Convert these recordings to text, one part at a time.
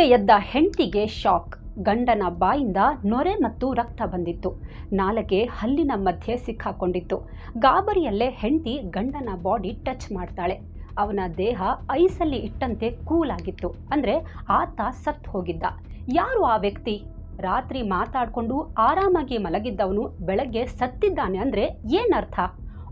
ಬೆಳಗ್ಗೆ ಎದ್ದ ಹೆಂಡತಿಗೆ ಶಾಕ್. ಗಂಡನ ಬಾಯಿಂದ ನೊರೆ ಮತ್ತು ರಕ್ತ ಬಂದಿತ್ತು. ನಾಲಗೆ ಹಲ್ಲಿನ ಮಧ್ಯೆ ಸಿಕ್ಕಾಕೊಂಡಿತ್ತು. ಗಾಬರಿಯಲ್ಲೇ ಹೆಂಡತಿ ಗಂಡನ ಬಾಡಿ ಟಚ್ ಮಾಡ್ತಾಳೆ. ಅವನ ದೇಹ ಐಸಲ್ಲಿ ಇಟ್ಟಂತೆ ಕೂಲ್ ಆಗಿತ್ತು ಅಂದ್ರೆ ಆತ ಸತ್ ಹೋಗಿದ್ದ. ಯಾರು ಆ ವ್ಯಕ್ತಿ? ರಾತ್ರಿ ಮಾತಾಡ್ಕೊಂಡು ಆರಾಮಾಗಿ ಮಲಗಿದ್ದವನು ಬೆಳಗ್ಗೆ ಸತ್ತಿದ್ದಾನೆ ಅಂದ್ರೆ ಏನರ್ಥ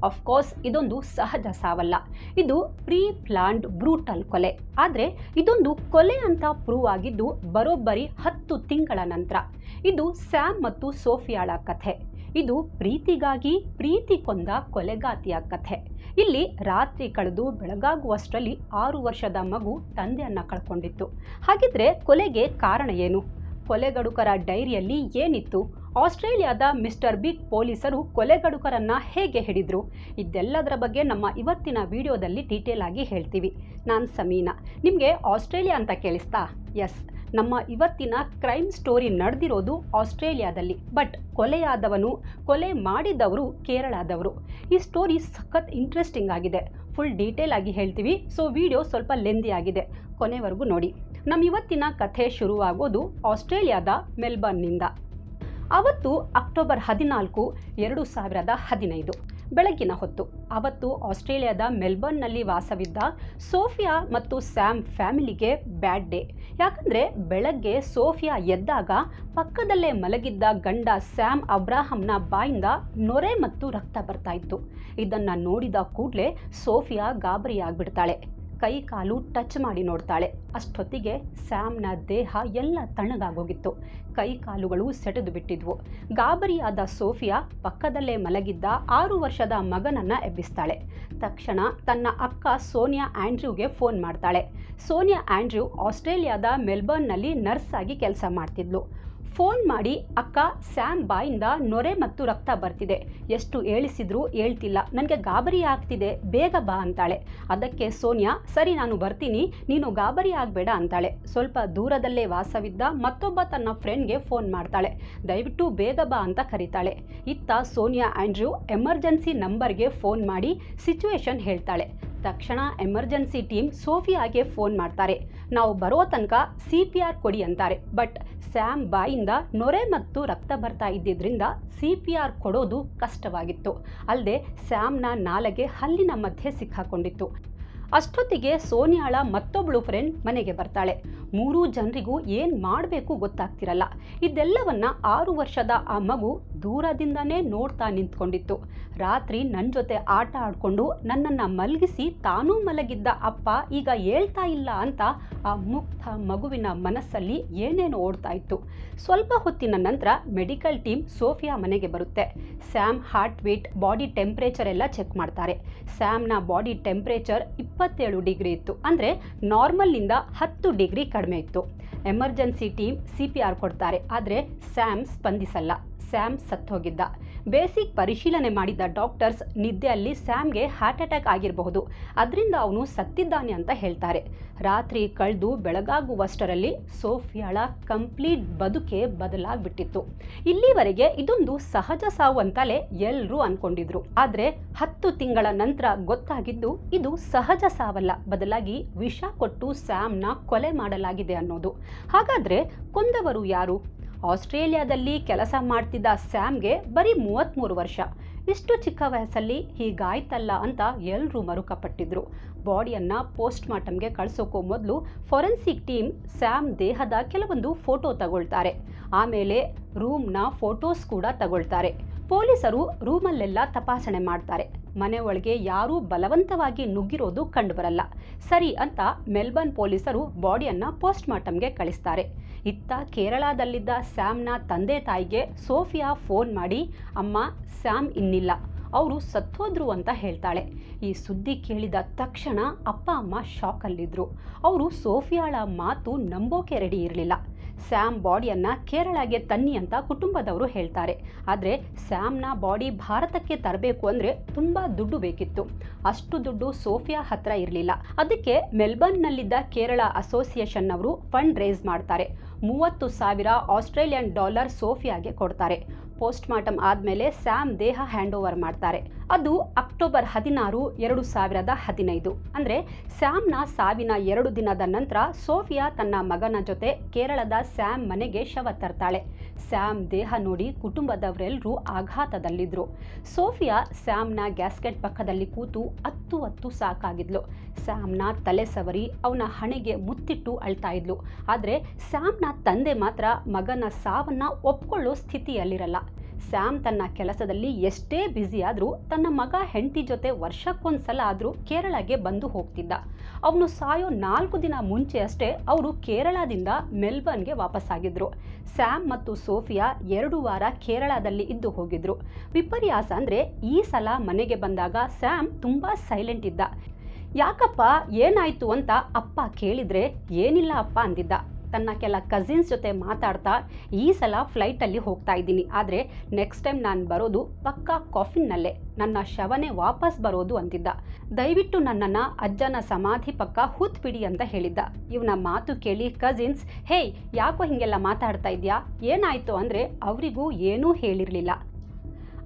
ಅಫ್ಕೋರ್ಸ್ ಇದೊಂದು ಸಹಜ ಸಾವಲ್ಲ. ಇದು ಪ್ರೀ ಪ್ಲಾನ್ಡ್ ಬ್ರೂಟಲ್ ಕೊಲೆ. ಆದರೆ ಇದೊಂದು ಕೊಲೆ ಅಂತ ಪ್ರೂವ್ ಆಗಿದ್ದು ಬರೋಬ್ಬರಿ ಹತ್ತು ತಿಂಗಳ ನಂತರ. ಇದು ಸ್ಯಾಮ್ ಮತ್ತು ಸೋಫಿಯಾಳ ಕಥೆ. ಇದು ಪ್ರೀತಿಗಾಗಿ ಪ್ರೀತಿ ಕೊಂದ ಕೊಲೆಗಾತಿಯ ಕಥೆ. ಇಲ್ಲಿ ರಾತ್ರಿ ಕಳೆದು ಬೆಳಗಾಗುವಷ್ಟರಲ್ಲಿ ಆರು ವರ್ಷದ ಮಗು ತಂದೆಯನ್ನು ಕಳ್ಕೊಂಡಿತ್ತು. ಹಾಗಿದ್ರೆ ಕೊಲೆಗೆ ಕಾರಣ ಏನು? ಕೊಲೆಗಡುಕರ ಡೈರಿಯಲ್ಲಿ ಏನಿತ್ತು? ಆಸ್ಟ್ರೇಲಿಯಾದ ಮಿಸ್ಟರ್ ಬಿಗ್ ಪೊಲೀಸರು ಕೊಲೆಗಡುಕರನ್ನು ಹೇಗೆ ಹಿಡಿದ್ರು? ಇದೆಲ್ಲದರ ಬಗ್ಗೆ ನಮ್ಮ ಇವತ್ತಿನ ವಿಡಿಯೋದಲ್ಲಿ ಡೀಟೇಲ್ ಆಗಿ ಹೇಳ್ತೀವಿ. ನಾನು ಸಮೀನಾ. ನಿಮಗೆ ಆಸ್ಟ್ರೇಲಿಯಾ ಅಂತ ಕೇಳಿಸ್ತಾ? ಎಸ್ ನಮ್ಮ ಇವತ್ತಿನ ಕ್ರೈಮ್ ಸ್ಟೋರಿ ನಡೆದಿರೋದು ಆಸ್ಟ್ರೇಲಿಯಾದಲ್ಲಿ. ಬಟ್ ಕೊಲೆಯಾದವನು, ಕೊಲೆ ಮಾಡಿದವರು ಕೇರಳದವರು. ಈ ಸ್ಟೋರಿ ಸಖತ್ ಇಂಟ್ರೆಸ್ಟಿಂಗ್ ಆಗಿದೆ. ಫುಲ್ ಡೀಟೇಲ್ ಆಗಿ ಹೇಳ್ತೀವಿ. ಸೊ ವಿಡಿಯೋ ಸ್ವಲ್ಪ ಲೆಂದಿ ಆಗಿದೆ. ಕೊನೆವರೆಗೂ ನೋಡಿ. ನಮ್ಮ ಇವತ್ತಿನ ಕಥೆ ಶುರುವಾಗೋದು ಆಸ್ಟ್ರೇಲಿಯಾದ ಮೆಲ್ಬರ್ನ್ನಿಂದ. ಅವತ್ತು ಅಕ್ಟೋಬರ್ ಹದಿನಾಲ್ಕು, ಎರಡು ಸಾವಿರದ ಹದಿನೈದು. ಬೆಳಗಿನ ಹೊತ್ತು. ಅವತ್ತು ಆಸ್ಟ್ರೇಲಿಯಾದ ಮೆಲ್ಬರ್ನ್ನಲ್ಲಿ ವಾಸವಿದ್ದ ಸೋಫಿಯಾ ಮತ್ತು ಸ್ಯಾಮ್ ಫ್ಯಾಮಿಲಿಗೆ ಬ್ಯಾಡ್ ಡೇ. ಯಾಕಂದರೆ ಬೆಳಗ್ಗೆ ಸೋಫಿಯಾ ಎದ್ದಾಗ ಪಕ್ಕದಲ್ಲೇ ಮಲಗಿದ್ದ ಗಂಡ ಸ್ಯಾಮ್ ಅಬ್ರಾಹಂನ ಬಾಯಿಂದ ನೊರೆ ಮತ್ತು ರಕ್ತ ಬರ್ತಾ ಇತ್ತು. ಇದನ್ನು ನೋಡಿದ ಕೂಡಲೇ ಸೋಫಿಯಾ ಗಾಬರಿಯಾಗ್ಬಿಡ್ತಾಳೆ. ಕೈ ಕಾಲು ಟಚ್ ಮಾಡಿ ನೋಡ್ತಾಳೆ. ಅಷ್ಟೊತ್ತಿಗೆ ಸ್ಯಾಮ್ನ ದೇಹ ಎಲ್ಲ ತಣ್ಣಗಾಗೋಗಿತ್ತು. ಕೈ ಕಾಲುಗಳು ಸೆಟೆದು ಬಿಟ್ಟಿದ್ವು. ಗಾಬರಿಯಾದ ಸೋಫಿಯಾ ಪಕ್ಕದಲ್ಲೇ ಮಲಗಿದ್ದ ಆರು ವರ್ಷದ ಮಗನನ್ನು ಎಬ್ಬಿಸ್ತಾಳೆ. ತಕ್ಷಣ ತನ್ನ ಅಕ್ಕ ಸೋನಿಯಾ ಆಂಡ್ರ್ಯೂಗೆ ಫೋನ್ ಮಾಡ್ತಾಳೆ. ಸೋನಿಯಾ ಆಂಡ್ರ್ಯೂ ಆಸ್ಟ್ರೇಲಿಯಾದ ಮೆಲ್ಬರ್ನ್ನಲ್ಲಿ ನರ್ಸ್ ಆಗಿ ಕೆಲಸ ಮಾಡ್ತಿದ್ಲು. ಫೋನ್ ಮಾಡಿ ಅಕ್ಕ, ಸ್ಯಾಮ್ ಬಾಯಿಂದ ನೊರೆ ಮತ್ತು ರಕ್ತ ಬರ್ತಿದೆ. ಎಷ್ಟು ಹೇಳಿಸಿದ್ರು ಹೇಳ್ತಿಲ್ಲ. ನನಗೆ ಗಾಬರಿ ಆಗ್ತಿದೆ. ಬೇಗ ಬಾ ಅಂತಾಳೆ. ಅದಕ್ಕೆ ಸೋನಿಯಾ, ಸರಿ ನಾನು ಬರ್ತೀನಿ. ನೀನು ಗಾಬರಿ ಆಗಬೇಡ ಅಂತಾಳೆ. ಸ್ವಲ್ಪ ದೂರದಲ್ಲೇ ವಾಸವಿದ್ದ ಮತ್ತೊಬ್ಬ ತನ್ನ ಫ್ರೆಂಡ್ಗೆ ಫೋನ್ ಮಾಡ್ತಾಳೆ. ದಯವಿಟ್ಟು ಬೇಗ ಬಾ ಅಂತ ಕರೀತಾಳೆ. ಇತ್ತ ಸೋನಿಯಾ ಆಂಡ್ರ್ಯೂ ಎಮರ್ಜೆನ್ಸಿ ನಂಬರ್ಗೆ ಫೋನ್ ಮಾಡಿ ಸಿಚುವೇಶನ್ ಹೇಳ್ತಾಳೆ. ತಕ್ಷಣ ಎಮರ್ಜೆನ್ಸಿ ಟೀಮ್ ಸೋಫಿಯಾಗೆ ಫೋನ್ ಮಾಡ್ತಾರೆ. ನಾವು ಬರೋ ತನಕ ಸಿ ಪಿ ಆರ್ ಕೊಡಿ ಅಂತಾರೆ. ಬಟ್ ಸ್ಯಾಮ್ ಬಾಯಿಂದ ನೊರೆ ಮತ್ತು ರಕ್ತ ಬರ್ತಾ ಇದ್ದಿದ್ರಿಂದ ಸಿ ಪಿ ಆರ್ ಕೊಡೋದು ಕಷ್ಟವಾಗಿತ್ತು. ಅಲ್ಲದೆ ಸ್ಯಾಮ್ನ ನಾಲಗೆ ಹಲ್ಲಿನ ಮಧ್ಯೆ ಸಿಕ್ಕಾಕೊಂಡಿತ್ತು. ಅಷ್ಟೊತ್ತಿಗೆ ಸೋನಿಯಾಳ ಮತ್ತೊಬ್ಬಳು ಫ್ರೆಂಡ್ ಮನೆಗೆ ಬರ್ತಾಳೆ. ಮೂರೂ ಜನರಿಗೂ ಏನು ಮಾಡಬೇಕು ಗೊತ್ತಾಗ್ತಿರಲ್ಲ. ಇದೆಲ್ಲವನ್ನ ಆರು ವರ್ಷದ ಆ ಮಗು ದೂರದಿಂದನೇ ನೋಡ್ತಾ ನಿಂತ್ಕೊಂಡಿತ್ತು. ರಾತ್ರಿ ನನ್ನ ಜೊತೆ ಆಟ ಆಡಿಕೊಂಡು ನನ್ನನ್ನು ಮಲಗಿಸಿ ತಾನೂ ಮಲಗಿದ್ದ ಅಪ್ಪ ಈಗ ಹೇಳ್ತಾ ಇಲ್ಲ ಅಂತ ಆ ಮುಕ್ತ ಮಗುವಿನ ಮನಸ್ಸಲ್ಲಿ ಏನೇನು ಓಡ್ತಾ ಇತ್ತು. ಸ್ವಲ್ಪ ಹೊತ್ತಿನ ನಂತರ ಮೆಡಿಕಲ್ ಟೀಮ್ ಸೋಫಿಯಾ ಮನೆಗೆ ಬರುತ್ತೆ. Sam heart beat body temperature ಎಲ್ಲ ಚೆಕ್ ಮಾಡ್ತಾರೆ. ಸ್ಯಾಮ್ನ ಬಾಡಿ ಟೆಂಪ್ರೇಚರ್ ಇಪ್ಪತ್ತೇಳು ಡಿಗ್ರಿ ಇತ್ತು. ಅಂದರೆ ನಾರ್ಮಲ್ನಿಂದ ಹತ್ತು ಡಿಗ್ರಿ ಕಡಿಮೆ ಇತ್ತು. Emergency team C P R ಕೊಡ್ತಾರೆ. ಆದರೆ ಸ್ಯಾಮ್ ಸ್ಪಂದಿಸಲ್ಲ. ಸ್ಯಾಮ್ ಸತ್ತೋಗಿದ್ದ. ಬೇಸಿಕ್ ಪರಿಶೀಲನೆ ಮಾಡಿದ್ದ ಡಾಕ್ಟರ್ಸ್ ನಿದ್ದೆಯಲ್ಲಿ ಸ್ಯಾಮ್ಗೆ ಹಾರ್ಟ್ ಅಟ್ಯಾಕ್ ಆಗಿರಬಹುದು. ಅದರಿಂದ ಅವನು ಸತ್ತಿದ್ದಾನೆ ಅಂತ ಹೇಳ್ತಾರೆ. ರಾತ್ರಿ ಕಳೆದು ಬೆಳಗಾಗುವಷ್ಟರಲ್ಲಿ ಸೋಫಿಯಾಳ ಕಂಪ್ಲೀಟ್ ಬದುಕೆ ಬದಲಾಗ್ಬಿಟ್ಟಿತ್ತು. ಇಲ್ಲಿವರೆಗೆ ಇದೊಂದು ಸಹಜ ಸಾವು ಅಂತಲೇ ಎಲ್ಲರೂ ಅನ್ಕೊಂಡಿದ್ರು. ಆದರೆ ಹತ್ತು ತಿಂಗಳ ನಂತರ ಗೊತ್ತಾಗಿದ್ದು ಇದು ಸಹಜ ಸಾವಲ್ಲ. ಬದಲಾಗಿ ವಿಷ ಕೊಟ್ಟು ಸ್ಯಾಮ್ನ ಕೊಲೆ ಮಾಡಲಾಗಿದೆ ಅನ್ನೋದು. ಹಾಗಾದ್ರೆ ಕೊಂದವರು ಯಾರು? ಆಸ್ಟ್ರೇಲಿಯಾದಲ್ಲಿ ಕೆಲಸ ಮಾಡ್ತಿದ್ದ ಸ್ಯಾಮ್ಗೆ ಬರೀ ಮೂವತ್ತ್ಮೂರು ವರ್ಷ. ಇಷ್ಟು ಚಿಕ್ಕ ವಯಸ್ಸಲ್ಲಿ ಹೀಗಾಯ್ತಲ್ಲ ಅಂತ ಎಲ್ಲರೂ ಮರುಕಪಟ್ಟಿದ್ರು. ಬಾಡಿಯನ್ನು ಪೋಸ್ಟ್ ಮಾರ್ಟಮ್ಗೆ ಕಳಿಸೋಕ್ಕೂ ಮೊದಲು ಫೊರೆನ್ಸಿಕ್ ಟೀಮ್ ಸ್ಯಾಮ್ ದೇಹದ ಕೆಲವೊಂದು ಫೋಟೋ ತಗೊಳ್ತಾರೆ. ಆಮೇಲೆ ರೂಮ್ನ ಫೋಟೋಸ್ ಕೂಡ ತಗೊಳ್ತಾರೆ. ಪೊಲೀಸರು ರೂಮಲ್ಲೆಲ್ಲ ತಪಾಸಣೆ ಮಾಡ್ತಾರೆ. ಮನೆ ಒಳಗೆ ಯಾರೂ ಬಲವಂತವಾಗಿ ನುಗ್ಗಿರೋದು ಕಂಡುಬರಲ್ಲ. ಸರಿ ಅಂತ ಮೆಲ್ಬರ್ನ್ ಪೊಲೀಸರು ಬಾಡಿಯನ್ನು ಪೋಸ್ಟ್ ಮಾರ್ಟಮ್ಗೆ ಕಳಿಸ್ತಾರೆ. ಇತ್ತ ಕೇರಳದಲ್ಲಿದ್ದ ಸ್ಯಾಮ್ನ ತಂದೆ ತಾಯಿಗೆ ಸೋಫಿಯಾ ಫೋನ್ ಮಾಡಿ, ಅಮ್ಮ, ಸ್ಯಾಮ್ ಇನ್ನಿಲ್ಲ. ಅವರು ಸತ್ತೋದ್ರು ಅಂತ ಹೇಳ್ತಾಳೆ. ಈ ಸುದ್ದಿ ಕೇಳಿದ ತಕ್ಷಣ ಅಪ್ಪ, ಅಮ್ಮ ಶಾಕಲ್ಲಿದ್ರು ಅವರು ಸೋಫಿಯಾಳ ಮಾತು ನಂಬೋಕೆ ರೆಡಿ ಇರಲಿಲ್ಲ. ಸ್ಯಾಮ್ ಬಾಡಿಯನ್ನು ಕೇರಳಗೆ ತನ್ನಿ ಅಂತ ಕುಟುಂಬದವರು ಹೇಳ್ತಾರೆ. ಆದರೆ ಸ್ಯಾಮ್ನ ಬಾಡಿ ಭಾರತಕ್ಕೆ ತರಬೇಕು ಅಂದರೆ ತುಂಬ ದುಡ್ಡು ಬೇಕಿತ್ತು. ಅಷ್ಟು ದುಡ್ಡು ಸೋಫಿಯಾ ಹತ್ರ ಇರಲಿಲ್ಲ. ಅದಕ್ಕೆ ಮೆಲ್ಬರ್ನ್ನಲ್ಲಿದ್ದ ಕೇರಳ ಅಸೋಸಿಯೇಷನ್ ಅವರು ಫಂಡ್ ರೇಸ್ ಮಾಡ್ತಾರೆ. ಮೂವತ್ತು ಸಾವಿರ ಆಸ್ಟ್ರೇಲಿಯನ್ ಡಾಲರ್ ಸೋಫಿಯಾಗೆ ಕೊಡ್ತಾರೆ. ಪೋಸ್ಟ್ ಮಾರ್ಟಮ್ ಆದಮೇಲೆ ಸ್ಯಾಮ್ ದೇಹ ಹ್ಯಾಂಡ್ ಓವರ್ ಮಾಡ್ತಾರೆ. ಅದು ಅಕ್ಟೋಬರ್ ಹದಿನಾರು, ಎರಡು ಸಾವಿರದ ಹದಿನೈದು. ಅಂದರೆ ಸ್ಯಾಮ್ನ ಸಾವಿನ ಎರಡು ದಿನದ ನಂತರ ಸೋಫಿಯಾ ತನ್ನ ಮಗನ ಜೊತೆ ಕೇರಳದ ಸ್ಯಾಮ್ ಮನೆಗೆ ಶವ ತರ್ತಾಳೆ. ಸ್ಯಾಮ್ ದೇಹ ನೋಡಿ ಕುಟುಂಬದವರೆಲ್ಲರೂ ಆಘಾತದಲ್ಲಿದ್ದರು ಸೋಫಿಯಾ ಸ್ಯಾಮ್ನ ಗ್ಯಾಸ್ಕೆಟ್ ಪಕ್ಕದಲ್ಲಿ ಕೂತು ಹತ್ತು ಹತ್ತು ಸಾಕಾಗಿದ್ಲು. ಸ್ಯಾಮ್ನ ತಲೆ ಸವರಿ ಅವನ ಹಣೆಗೆ ಮುತ್ತಿಟ್ಟು ಅಳ್ತಾ ಇದ್ಲು. ಆದರೆ ಸ್ಯಾಮ್ನ ತಂದೆ ಮಾತ್ರ ಮಗನ ಸಾವನ್ನ ಒಪ್ಕೊಳ್ಳೋ ಸ್ಥಿತಿಯಲ್ಲಿರಲ್ಲ. ಸ್ಯಾಮ್ ತನ್ನ ಕೆಲಸದಲ್ಲಿ ಎಷ್ಟೇ ಬ್ಯುಸಿ ಆದರೂ ತನ್ನ ಮಗ ಹೆಂಡತಿ ಜೊತೆ ವರ್ಷಕ್ಕೊಂದ್ಸಲ ಆದರೂ ಕೇರಳಗೆ ಬಂದು ಹೋಗ್ತಿದ್ದ. ಅವನು ಸಾಯೋ ನಾಲ್ಕು ದಿನ ಮುಂಚೆ ಅಷ್ಟೇ ಅವರು ಕೇರಳದಿಂದ ಮೆಲ್ಬರ್ನ್ಗೆ ವಾಪಸ್ಸಾಗಿದ್ದರು ಸ್ಯಾಮ್ ಮತ್ತು ಸೋಫಿಯಾ ಎರಡು ವಾರ ಕೇರಳದಲ್ಲಿ ಇದ್ದು ಹೋಗಿದ್ರು. ವಿಪರ್ಯಾಸ ಅಂದರೆ ಈ ಸಲ ಮನೆಗೆ ಬಂದಾಗ ಸ್ಯಾಮ್ ತುಂಬ ಸೈಲೆಂಟ್ ಇದ್ದ. ಯಾಕಪ್ಪ ಏನಾಯ್ತು ಅಂತ ಅಪ್ಪ ಕೇಳಿದ್ರೆ ಏನಿಲ್ಲ ಅಪ್ಪ ಅಂದಿದ್ದ. ತನ್ನ ಕೆಲ ಕಸಿನ್ಸ್ ಜೊತೆ ಮಾತಾಡ್ತಾ ಈ ಸಲ ಫ್ಲೈಟಲ್ಲಿ ಹೋಗ್ತಾ ಇದ್ದೀನಿ. ಆದರೆ ನೆಕ್ಸ್ಟ್ ಟೈಮ್ ನಾನು ಬರೋದು ಪಕ್ಕಾ ಕಾಫಿನ್ನಲ್ಲೇ ನನ್ನ ಶವನೇ ವಾಪಸ್ ಬರೋದು ಅಂತಿದ್ದ. ದಯವಿಟ್ಟು ನನ್ನನ್ನು ಅಜ್ಜನ ಸಮಾಧಿ ಪಕ್ಕ ಹೂತ್ ಬಿಡಿ ಅಂತ ಹೇಳಿದ್ದ. ಇವನ ಮಾತು ಕೇಳಿ ಕಸಿನ್ಸ್ ಹೇಯ್ ಯಾಕೋ ಹೀಗೆಲ್ಲ ಮಾತಾಡ್ತಾ ಇದೆಯಾ? ಏನಾಯಿತು? ಅಂದರೆ, ಅವರಿಗೂ ಏನೂ ಹೇಳಿರಲಿಲ್ಲ.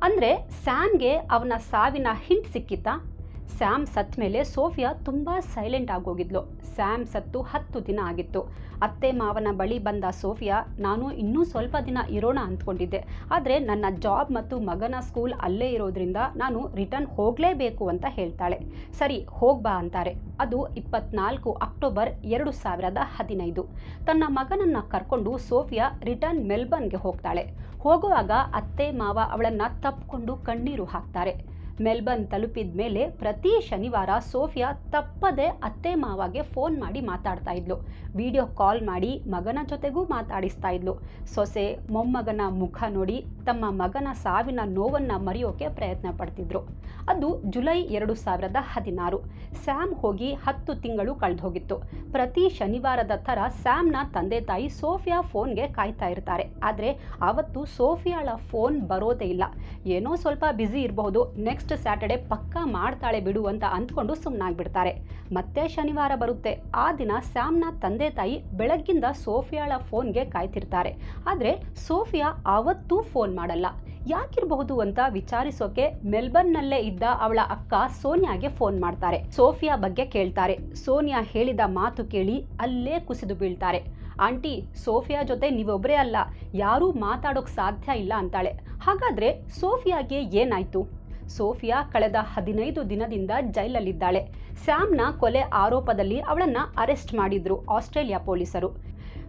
ಅಂದರೆ ಸ್ಯಾನ್ಗೆ ಅವನ ಸಾವಿನ ಹಿಂಟ್ ಸಿಕ್ಕಿತ್ತಾ? ಸ್ಯಾಮ್ ಸತ್ತ ಮೇಲೆ ಸೋಫಿಯಾ ತುಂಬ ಸೈಲೆಂಟ್ ಆಗೋಗಿದ್ಲು. ಸ್ಯಾಮ್ ಸತ್ತು ಹತ್ತು ದಿನ ಆಗಿತ್ತು. ಅತ್ತೆ ಮಾವನ ಬಳಿ ಬಂದ ಸೋಫಿಯಾ, ನಾನು ಇನ್ನೂ ಸ್ವಲ್ಪ ದಿನ ಇರೋಣ ಅಂದ್ಕೊಂಡಿದ್ದೆ. ಆದರೆ ನನ್ನ ಜಾಬ್ ಮತ್ತು ಮಗನ ಸ್ಕೂಲ್ ಅಲ್ಲೇ ಇರೋದ್ರಿಂದ ನಾನು ರಿಟರ್ನ್ ಹೋಗಲೇಬೇಕು ಅಂತ ಹೇಳ್ತಾಳೆ. ಸರಿ ಹೋಗ್ಬಾ ಅಂತಾರೆ. ಅದು ಇಪ್ಪತ್ನಾಲ್ಕು ಅಕ್ಟೋಬರ್ ಎರಡು ಸಾವಿರದ ಹದಿನೈದು. ತನ್ನ ಮಗನನ್ನು ಕರ್ಕೊಂಡು ಸೋಫಿಯಾ ರಿಟರ್ನ್ ಮೆಲ್ಬರ್ನ್ಗೆ ಹೋಗ್ತಾಳೆ. ಹೋಗುವಾಗ ಅತ್ತೆ ಮಾವ ಅವಳನ್ನು ತಪ್ಪಿಕೊಂಡು ಕಣ್ಣೀರು ಹಾಕ್ತಾರೆ. ಮೆಲ್ಬರ್ನ್ ತಲುಪಿದ ಮೇಲೆ ಪ್ರತಿ ಶನಿವಾರ ಸೋಫಿಯಾ ತಪ್ಪದೆ ಅತ್ತೆ ಮಾವಾಗೆ ಫೋನ್ ಮಾಡಿ ಮಾತಾಡ್ತಾ ಇದ್ಲು. ವಿಡಿಯೋ ಕಾಲ್ ಮಾಡಿ ಮಗನ ಜೊತೆಗೂ ಮಾತಾಡಿಸ್ತಾ ಇದ್ಲು. ಸೊಸೆ ಮೊಮ್ಮಗನ ಮುಖ ನೋಡಿ ತಮ್ಮ ಮಗನ ಸಾವಿನ ನೋವನ್ನು ಮರೆಯೋಕೆ ಪ್ರಯತ್ನ ಪಡ್ತಿದ್ರು. ಅದು ಜುಲೈ ಎರಡು ಸಾವಿರದ ಹದಿನಾರು. ಸ್ಯಾಮ್ ಹೋಗಿ ಹತ್ತು ತಿಂಗಳು ಕಳೆದು ಹೋಗಿತ್ತು ಪ್ರತಿ ಶನಿವಾರದ ಥರ ಸ್ಯಾಮ್ನ ತಂದೆ ತಾಯಿ ಸೋಫಿಯಾ ಫೋನ್ಗೆ ಕಾಯ್ತಾ ಇರ್ತಾರೆ. ಆದರೆ ಆವತ್ತು ಸೋಫಿಯಾಳ ಫೋನ್ ಬರೋದೇ ಇಲ್ಲ. ಏನೋ ಸ್ವಲ್ಪ ಬ್ಯುಸಿ ಇರಬಹುದು. ನೆಕ್ಸ್ಟ್ ಸ್ಯಾಟರ್ಡೆ ಪಕ್ಕಾ ಮಾಡ್ತಾಳೆ ಬಿಡು ಅಂತ ಅಂದ್ಕೊಂಡು ಸುಮ್ಮನಾಗ್ಬಿಡ್ತಾರೆ ಮತ್ತೆ ಶನಿವಾರ ಬರುತ್ತೆ. ಆ ದಿನ ಸ್ಯಾಮ್ನ ತಂದೆ ತಾಯಿ ಬೆಳಗ್ಗಿಂದ ಸೋಫಿಯಾಳ ಫೋನ್ಗೆ ಕಾಯ್ತಿರ್ತಾರೆ. ಆದರೆ ಸೋಫಿಯಾ ಆವತ್ತೂ ಫೋನ್ ಮಾಡಲ್ಲ. ಯಾಕಿರಬಹುದು ಅಂತ ವಿಚಾರಿಸೋಕೆ ಮೆಲ್ಬರ್ನ್ನಲ್ಲೇ ಇದ್ದ ಅವಳ ಅಕ್ಕ ಸೋನಿಯಾಗೆ ಫೋನ್ ಮಾಡ್ತಾರೆ. ಸೋಫಿಯಾ ಬಗ್ಗೆ ಕೇಳ್ತಾರೆ. ಸೋನಿಯಾ ಹೇಳಿದ ಮಾತು ಕೇಳಿ ಅಲ್ಲೇ ಕುಸಿದು ಬೀಳ್ತಾರೆ. ಆಂಟಿ, ಸೋಫಿಯಾ ಜೊತೆ ನೀವೊಬ್ಬರೇ ಅಲ್ಲ. ಯಾರೂ ಮಾತಾಡೋಕ್ ಸಾಧ್ಯ ಇಲ್ಲ ಅಂತಾಳೆ. ಹಾಗಾದ್ರೆ ಸೋಫಿಯಾಗೆ ಏನಾಯ್ತು? ಸೋಫಿಯಾ ಕಳೆದ ಹದಿನೈದು ದಿನದಿಂದ ಜೈಲಲ್ಲಿದ್ದಾಳೆ. ಸ್ಯಾಮ್ನ ಕೊಲೆ ಆರೋಪದಲ್ಲಿ ಅವಳನ್ನ ಅರೆಸ್ಟ್ ಮಾಡಿದ್ರು ಆಸ್ಟ್ರೇಲಿಯಾ ಪೊಲೀಸರು.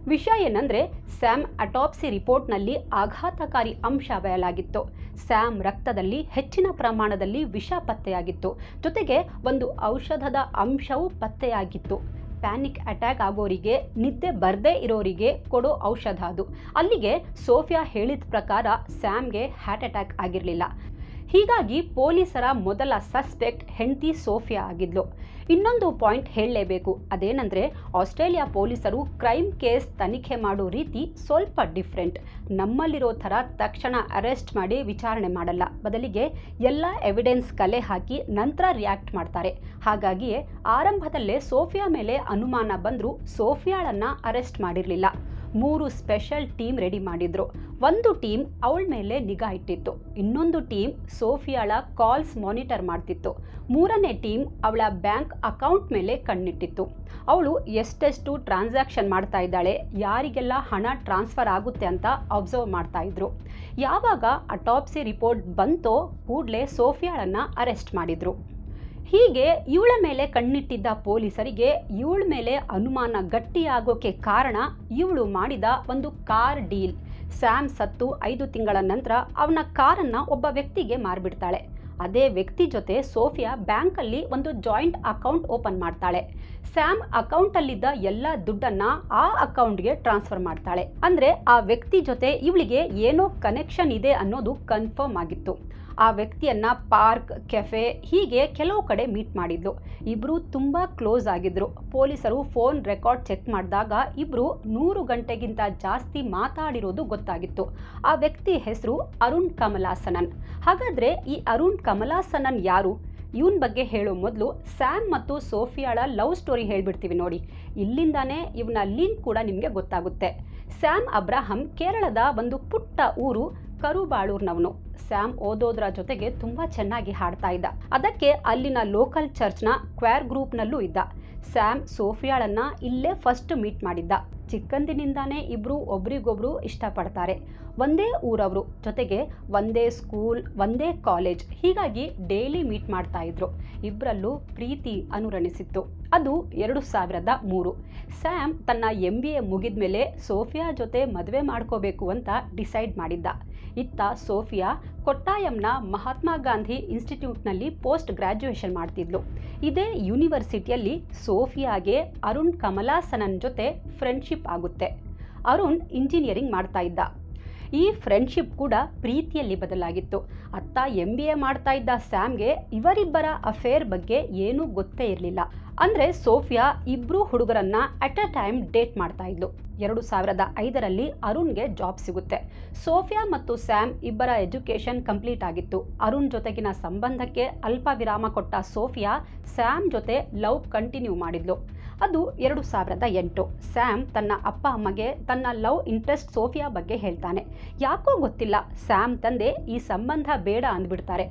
ವಿಷಯ ಏನಂದ್ರೆ, ಸ್ಯಾಮ್ ಅಟಾಪ್ಸಿ ರಿಪೋರ್ಟ್ನಲ್ಲಿ ಆಘಾತಕಾರಿ ಅಂಶ ಬಯಲಾಗಿತ್ತು. ಸ್ಯಾಮ್ ರಕ್ತದಲ್ಲಿ ಹೆಚ್ಚಿನ ಪ್ರಮಾಣದಲ್ಲಿ ವಿಷ ಪತ್ತೆಯಾಗಿತ್ತು. ಜೊತೆಗೆ ಒಂದು ಔಷಧದ ಅಂಶವೂ ಪತ್ತೆಯಾಗಿತ್ತು. ಪ್ಯಾನಿಕ್ ಅಟ್ಯಾಕ್ ಆಗೋರಿಗೆ, ನಿದ್ದೆ ಬರದೇ ಇರೋರಿಗೆ ಕೊಡೋ ಔಷಧ ಅದು. ಅಲ್ಲಿಗೆ ಸೋಫಿಯಾ ಹೇಳಿದ ಪ್ರಕಾರ ಸ್ಯಾಮ್ಗೆ ಹಾರ್ಟ್ ಅಟ್ಯಾಕ್ ಆಗಿರಲಿಲ್ಲ. ಹೀಗಾಗಿ ಪೊಲೀಸರ ಮೊದಲ ಸಸ್ಪೆಕ್ಟ್ ಹೆಂಡತಿ ಸೋಫಿಯಾ ಆಗಿದ್ಲು. ಇನ್ನೊಂದು ಪಾಯಿಂಟ್ ಹೇಳಲೇಬೇಕು. ಅದೇನೆಂದರೆ, ಆಸ್ಟ್ರೇಲಿಯಾ ಪೊಲೀಸರು ಕ್ರೈಮ್ ಕೇಸ್ ತನಿಖೆ ಮಾಡೋ ರೀತಿ ಸ್ವಲ್ಪ ಡಿಫ್ರೆಂಟ್. ನಮ್ಮಲ್ಲಿರೋ ಥರ ತಕ್ಷಣ ಅರೆಸ್ಟ್ ಮಾಡಿ ವಿಚಾರಣೆ ಮಾಡಲ್ಲ. ಬದಲಿಗೆ ಎಲ್ಲ ಎವಿಡೆನ್ಸ್ ಕಲೆ ಹಾಕಿ ನಂತರ ರಿಯಾಕ್ಟ್ ಮಾಡ್ತಾರೆ. ಹಾಗಾಗಿಯೇ ಆರಂಭದಲ್ಲೇ ಸೋಫಿಯಾ ಮೇಲೆ ಅನುಮಾನ ಬಂದರೂ ಸೋಫಿಯಾಳನ್ನು ಅರೆಸ್ಟ್ ಮಾಡಿರಲಿಲ್ಲ. ಮೂರು ಸ್ಪೆಷಲ್ ಟೀಮ್ ರೆಡಿ ಮಾಡಿದ್ರು. ಒಂದು ಟೀಮ್ ಅವಳ ಮೇಲೆ ನಿಗಾ ಇಟ್ಟಿತ್ತು. ಇನ್ನೊಂದು ಟೀಮ್ ಸೋಫಿಯಾಳ ಕಾಲ್ಸ್ ಮಾನಿಟರ್ ಮಾಡ್ತಿತ್ತು. ಮೂರನೇ ಟೀಮ್ ಅವಳ ಬ್ಯಾಂಕ್ ಅಕೌಂಟ್ ಮೇಲೆ ಕಣ್ಣಿಟ್ಟಿತ್ತು. ಅವಳು ಎಷ್ಟೆಷ್ಟು ಟ್ರಾನ್ಸಾಕ್ಷನ್ ಮಾಡ್ತಾ ಇದ್ದಾಳೆ, ಯಾರಿಗೆಲ್ಲ ಹಣ ಟ್ರಾನ್ಸ್ಫರ್ ಆಗುತ್ತೆ ಅಂತ ಅಬ್ಸರ್ವ್ ಮಾಡ್ತಾ ಇದ್ರು. ಯಾವಾಗ ಅಟಾಪ್ಸಿ ರಿಪೋರ್ಟ್ ಬಂತೋ ಕೂಡಲೇ ಸೋಫಿಯಾಳನ್ನು ಅರೆಸ್ಟ್ ಮಾಡಿದ್ರು. ಹೀಗೆ ಇವಳ ಮೇಲೆ ಕಣ್ಣಿಟ್ಟಿದ್ದ ಪೊಲೀಸರಿಗೆ ಇವಳ ಮೇಲೆ ಅನುಮಾನ ಗಟ್ಟಿಯಾಗೋಕೆ ಕಾರಣ ಇವಳು ಮಾಡಿದ ಒಂದು ಕಾರ್ ಡೀಲ್. ಸ್ಯಾಮ್ ಸತ್ತು ಐದು ತಿಂಗಳ ನಂತರ ಅವನ ಕಾರನ್ನು ಒಬ್ಬ ವ್ಯಕ್ತಿಗೆ ಮಾರ್ಬಿಡ್ತಾಳೆ. ಅದೇ ವ್ಯಕ್ತಿ ಜೊತೆ ಸೋಫಿಯಾ ಬ್ಯಾಂಕಲ್ಲಿ ಒಂದು ಜಾಯಿಂಟ್ ಅಕೌಂಟ್ ಓಪನ್ ಮಾಡ್ತಾಳೆ. ಸ್ಯಾಮ್ ಅಕೌಂಟಲ್ಲಿದ್ದ ಎಲ್ಲ ದುಡ್ಡನ್ನ ಆ ಅಕೌಂಟ್ಗೆ ಟ್ರಾನ್ಸ್ಫರ್ ಮಾಡ್ತಾಳೆ. ಅಂದ್ರೆ ಆ ವ್ಯಕ್ತಿ ಜೊತೆ ಇವಳಿಗೆ ಏನೋ ಕನೆಕ್ಷನ್ ಇದೆ ಅನ್ನೋದು ಕನ್ಫರ್ಮ್ ಆಗಿತ್ತು. ಆ ವ್ಯಕ್ತಿಯನ್ನ ಪಾರ್ಕ್, ಕೆಫೆ, ಹೀಗೆ ಕೆಲವು ಕಡೆ ಮೀಟ್ ಮಾಡಿದ್ಲು. ಇಬ್ರು ತುಂಬ ಕ್ಲೋಸ್ ಆಗಿದ್ರು. ಪೊಲೀಸರು ಫೋನ್ ರೆಕಾರ್ಡ್ ಚೆಕ್ ಮಾಡಿದಾಗ ಇಬ್ರು ನೂರು ಗಂಟೆಗಿಂತ ಜಾಸ್ತಿ ಮಾತಾಡಿರೋದು ಗೊತ್ತಾಗಿತ್ತು. ಆ ವ್ಯಕ್ತಿ ಹೆಸರು ಅರುಣ್ ಕಮಲಾಸನನ್. ಹಾಗಾದ್ರೆ ಈ ಅರುಣ್ ಕಮಲಾಸನನ್ ಯಾರು? ಇವನ್ ಬಗ್ಗೆ ಹೇಳೋ ಮೊದಲು ಸ್ಯಾಮ್ ಮತ್ತು ಸೋಫಿಯಾಳ ಲವ್ ಸ್ಟೋರಿ ಹೇಳ್ಬಿಡ್ತೀವಿ ನೋಡಿ. ಇಲ್ಲಿಂದಾನೇ ಇವನ ಲಿಂಕ್ ಕೂಡ ನಿಮಗೆ ಗೊತ್ತಾಗುತ್ತೆ. ಸ್ಯಾಮ್ ಅಬ್ರಾಹಂ ಕೇರಳದ ಒಂದು ಪುಟ್ಟ ಊರು ಕರುಬಾಳೂರ್ನವನು ಸ್ಯಾಮ್ ಓದೋದ್ರ ಜೊತೆಗೆ ತುಂಬಾ ಚೆನ್ನಾಗಿ ಹಾಡ್ತಾ ಇದ್ದ. ಅದಕ್ಕೆ ಅಲ್ಲಿನ ಲೋಕಲ್ ಚರ್ಚ್ನ ಕ್ವೇರ್ ಗ್ರೂಪ್ನಲ್ಲೂ ಇದ್ದ. ಸ್ಯಾಮ್ ಸೋಫಿಯಾಳನ್ನ ಇಲ್ಲೇ ಫಸ್ಟ್ ಮೀಟ್ ಮಾಡಿದ್ದ. ಚಿಕ್ಕಂದಿನಿಂದಾನೇ ಇಬ್ರು ಒಬ್ರಿಗೊಬ್ರು ಇಷ್ಟಪಡ್ತಾರೆ. ಒಂದೇ ಊರವರು. ಜೊತೆಗೆ ಒಂದೇ ಸ್ಕೂಲ್, ಒಂದೇ ಕಾಲೇಜ್. ಹೀಗಾಗಿ ಡೈಲಿ ಮೀಟ್ ಮಾಡ್ತಾ ಇದ್ರು. ಇಬ್ಬರಲ್ಲೂ ಪ್ರೀತಿ ಅನುರಣಿಸಿತ್ತು. ಅದು ಎರಡು ಸಾವಿರದ ಮೂರು. ಸ್ಯಾಮ್ ತನ್ನ ಎಂ ಬಿ ಎ ಮುಗಿದ ಮೇಲೆ ಸೋಫಿಯಾ ಜೊತೆ ಮದುವೆ ಮಾಡ್ಕೋಬೇಕು ಅಂತ ಡಿಸೈಡ್ ಮಾಡಿದ್ದ. ಇತ್ತ ಸೋಫಿಯಾ ಕೊಟ್ಟಾಯಂನ ಮಹಾತ್ಮ ಗಾಂಧಿ ಇನ್ಸ್ಟಿಟ್ಯೂಟ್ನಲ್ಲಿ ಪೋಸ್ಟ್ ಗ್ರ್ಯಾಜುಯೇಷನ್ ಮಾಡ್ತಿದ್ಲು. ಇದೇ ಯೂನಿವರ್ಸಿಟಿಯಲ್ಲಿ ಸೋಫಿಯಾಗೆ ಅರುಣ್ ಕಮಲಾಸನನ್ ಜೊತೆ ಫ್ರೆಂಡ್ಶಿಪ್ ಆಗುತ್ತೆ. ಅರುಣ್ ಇಂಜಿನಿಯರಿಂಗ್ ಮಾಡ್ತಾ ಇದ್ದ. ಈ ಫ್ರೆಂಡ್ಶಿಪ್ ಕೂಡ ಪ್ರೀತಿಯಲ್ಲಿ ಬದಲಾಗಿತ್ತು. ಅತ್ತ ಎಂ ಬಿ ಎ ಮಾಡ್ತಾ ಇದ್ದ ಸ್ಯಾಮ್ಗೆ ಇವರಿಬ್ಬರ ಅಫೇರ್ ಬಗ್ಗೆ ಏನೂ ಗೊತ್ತೇ ಇರಲಿಲ್ಲ. ಅಂದರೆ ಸೋಫಿಯಾ ಇಬ್ಬರು ಹುಡುಗರನ್ನ ಅಟ್ ಅ ಟೈಮ್ ಡೇಟ್ ಮಾಡ್ತಾ ಇದ್ಲು. ಎರಡು ಸಾವಿರದ ಐದರಲ್ಲಿ ಅರುಣ್ಗೆ ಜಾಬ್ ಸಿಗುತ್ತೆ. ಸೋಫಿಯಾ ಮತ್ತು ಸ್ಯಾಮ್ ಇಬ್ಬರ ಎಜುಕೇಷನ್ ಕಂಪ್ಲೀಟ್ ಆಗಿತ್ತು. ಅರುಣ್ ಜೊತೆಗಿನ ಸಂಬಂಧಕ್ಕೆ ಅಲ್ಪ ವಿರಾಮ ಕೊಟ್ಟ ಸೋಫಿಯಾ ಸ್ಯಾಮ್ ಜೊತೆ ಲವ್ ಕಂಟಿನ್ಯೂ ಮಾಡಿದ್ಲು. ಅದು ಎರಡು ಸಾವಿರದ ಎಂಟು. ಸ್ಯಾಮ್ ತನ್ನ ಅಪ್ಪ ಅಮ್ಮಗೆ ತನ್ನ ಲವ್ ಇಂಟ್ರೆಸ್ಟ್ ಸೋಫಿಯಾ ಬಗ್ಗೆ ಹೇಳ್ತಾನೆ. ಯಾಕೋ ಗೊತ್ತಿಲ್ಲ, ಸ್ಯಾಮ್ ತಂದೆ ಈ ಸಂಬಂಧ ಬೇಡ ಅಂದ್ಬಿಡ್ತಾರೆ.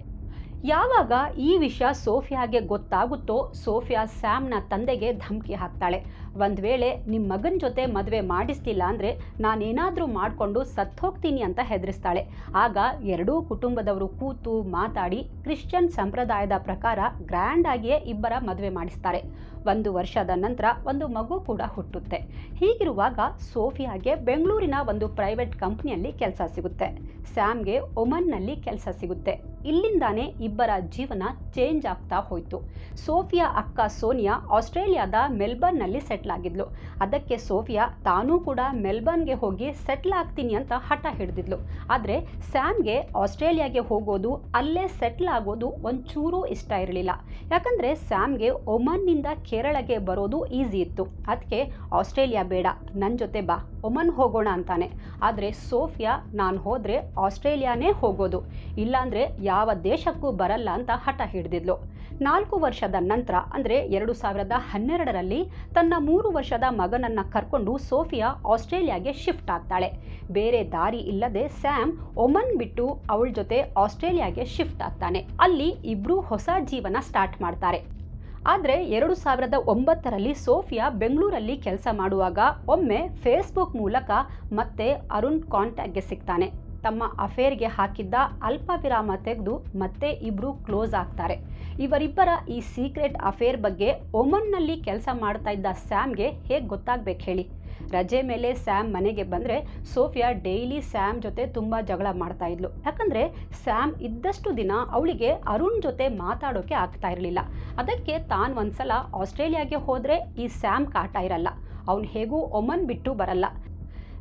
ಯಾವಾಗ ಈ ವಿಷಯ ಸೋಫಿಯಾಗೆ ಗೊತ್ತಾಗುತ್ತೋ ಸೋಫಿಯಾ ಸ್ಯಾಮ್ನ ತಂದೆಗೆ ಧಮಕಿ ಹಾಕ್ತಾಳೆ. ಒಂದು ವೇಳೆ ನಿಮ್ಮ ಮಗನ ಜೊತೆ ಮದುವೆ ಮಾಡಿಸ್ತಿಲ್ಲ ಅಂದರೆ ನಾನೇನಾದರೂ ಮಾಡಿಕೊಂಡು ಸತ್ತೋಗ್ತೀನಿ ಅಂತ ಹೆದರಿಸ್ತಾಳೆ. ಆಗ ಎರಡೂ ಕುಟುಂಬದವರು ಕೂತು ಮಾತಾಡಿ ಕ್ರಿಶ್ಚಿಯನ್ ಸಂಪ್ರದಾಯದ ಪ್ರಕಾರ ಗ್ರ್ಯಾಂಡ್ ಆಗಿಯೇ ಇಬ್ಬರ ಮದುವೆ ಮಾಡಿಸ್ತಾರೆ. ಒಂದು ವರ್ಷದ ನಂತರ ಒಂದು ಮಗು ಕೂಡ ಹುಟ್ಟುತ್ತೆ. ಹೀಗಿರುವಾಗ ಸೋಫಿಯಾಗೆ ಬೆಂಗಳೂರಿನ ಒಂದು ಪ್ರೈವೇಟ್ ಕಂಪ್ನಿಯಲ್ಲಿ ಕೆಲಸ ಸಿಗುತ್ತೆ. ಸ್ಯಾಮ್ಗೆ ಒಮನ್ನಲ್ಲಿ ಕೆಲಸ ಸಿಗುತ್ತೆ. ಇಲ್ಲಿಂದಾನೇ ಇಬ್ಬರ ಜೀವನ ಚೇಂಜ್ ಆಗ್ತಾ ಹೋಯಿತು. ಸೋಫಿಯಾ ಅಕ್ಕ ಸೋನಿಯಾ ಆಸ್ಟ್ರೇಲಿಯಾದ ಮೆಲ್ಬರ್ನ್ನಲ್ಲಿ ಸೆಟ್ಲ್ ಆಗಿದ್ಲು ಅದಕ್ಕೆ ಸೋಫಿಯಾ, ತಾನೂ ಕೂಡ ಮೆಲ್ಬರ್ನ್ಗೆ ಹೋಗಿ ಸೆಟ್ಲ್ ಆಗ್ತೀನಿ ಅಂತ ಹಠ ಹಿಡಿದಿದ್ಲು. ಆದರೆ ಸ್ಯಾಮ್ಗೆ ಆಸ್ಟ್ರೇಲಿಯಾಗೆ ಹೋಗೋದು, ಅಲ್ಲೇ ಸೆಟ್ಲ್ ಆಗೋದು ಒಂಚೂರೂ ಇಷ್ಟ ಇರಲಿಲ್ಲ. ಯಾಕಂದರೆ ಸ್ಯಾಮ್ಗೆ ಒಮನ್ನಿಂದ ಕೇರಳಗೆ ಬರೋದು ಈಸಿ ಇತ್ತು. ಅದಕ್ಕೆ ಆಸ್ಟ್ರೇಲಿಯಾ ಬೇಡ ನನ್ನ ಜೊತೆ ಬಾ, ಒಮನ್ ಹೋಗೋಣ ಅಂತಾನೆ. ಆದರೆ ಸೋಫಿಯಾ, ನಾನು ಹೋದರೆ ಆಸ್ಟ್ರೇಲಿಯಾನೇ ಹೋಗೋದು. ಇಲ್ಲಾಂದರೆ ಯಾವ ದೇಶಕ್ಕೂ ಬರಲ್ಲ ಅಂತ ಹಠ ಹಿಡಿದಿದ್ಲು. ನಾಲ್ಕು ವರ್ಷದ ನಂತರ, ಅಂದರೆ ಎರಡು ಸಾವಿರದ ಹನ್ನೆರಡರಲ್ಲಿ, ತನ್ನ ಮೂರು ವರ್ಷದ ಮಗನನ್ನು ಕರ್ಕೊಂಡು ಸೋಫಿಯಾ ಆಸ್ಟ್ರೇಲಿಯಾಗೆ ಶಿಫ್ಟ್ ಆಗ್ತಾಳೆ. ಬೇರೆ ದಾರಿ ಇಲ್ಲದೆ ಸ್ಯಾಮ್ ಒಮನ್ ಬಿಟ್ಟು ಅವಳ ಜೊತೆ ಆಸ್ಟ್ರೇಲಿಯಾಗೆ ಶಿಫ್ಟ್ ಆಗ್ತಾನೆ. ಅಲ್ಲಿ ಇಬ್ಬರು ಹೊಸ ಜೀವನ ಸ್ಟಾರ್ಟ್ ಮಾಡ್ತಾರೆ. ಆದರೆ ಎರಡು ಸಾವಿರದ ಒಂಬತ್ತರಲ್ಲಿ ಸೋಫಿಯಾ ಬೆಂಗಳೂರಲ್ಲಿ ಕೆಲಸ ಮಾಡುವಾಗ ಒಮ್ಮೆ ಫೇಸ್ಬುಕ್ ಮೂಲಕ ಮತ್ತೆ ಅರುಣ್ ಕಾಂಟ್ಯಾಕ್ಟ್ಗೆ ಸಿಗ್ತಾನೆ. ತಮ್ಮ ಅಫೇರ್ಗೆ ಹಾಕಿದ್ದ ಅಲ್ಪ ವಿರಾಮ ತೆಗೆದು ಮತ್ತೆ ಇಬ್ಬರು ಕ್ಲೋಸ್ ಆಗ್ತಾರೆ. ಇವರಿಬ್ಬರ ಈ ಸೀಕ್ರೆಟ್ ಅಫೇರ್ ಬಗ್ಗೆ ಒಮನ್ನಲ್ಲಿ ಕೆಲಸ ಮಾಡ್ತಾ ಇದ್ದ ಸ್ಯಾಮ್ಗೆ ಹೇಗೆ ಗೊತ್ತಾಗ್ಬೇಕು ಹೇಳಿ. ರಜೆ ಮೇಲೆ ಸ್ಯಾಮ್ ಮನೆಗೆ ಬಂದರೆ ಸೋಫಿಯಾ ಡೈಲಿ ಸ್ಯಾಮ್ ಜೊತೆ ತುಂಬ ಜಗಳ ಮಾಡ್ತಾ ಇದ್ಲು. ಯಾಕಂದರೆ ಸ್ಯಾಮ್ ಇದ್ದಷ್ಟು ದಿನ ಅವಳಿಗೆ ಅರುಣ್ ಜೊತೆ ಮಾತಾಡೋಕೆ ಆಗ್ತಾ ಇರಲಿಲ್ಲ. ಅದಕ್ಕೆ ತಾನು ಒಂದ್ಸಲ ಆಸ್ಟ್ರೇಲಿಯಾಗೆ ಹೋದರೆ ಈ ಸ್ಯಾಮ್ ಕಾಟ ಇರಲ್ಲ. ಅವನು ಹೇಗೂ ಒಮನ್ ಬಿಟ್ಟು ಬರಲ್ಲ.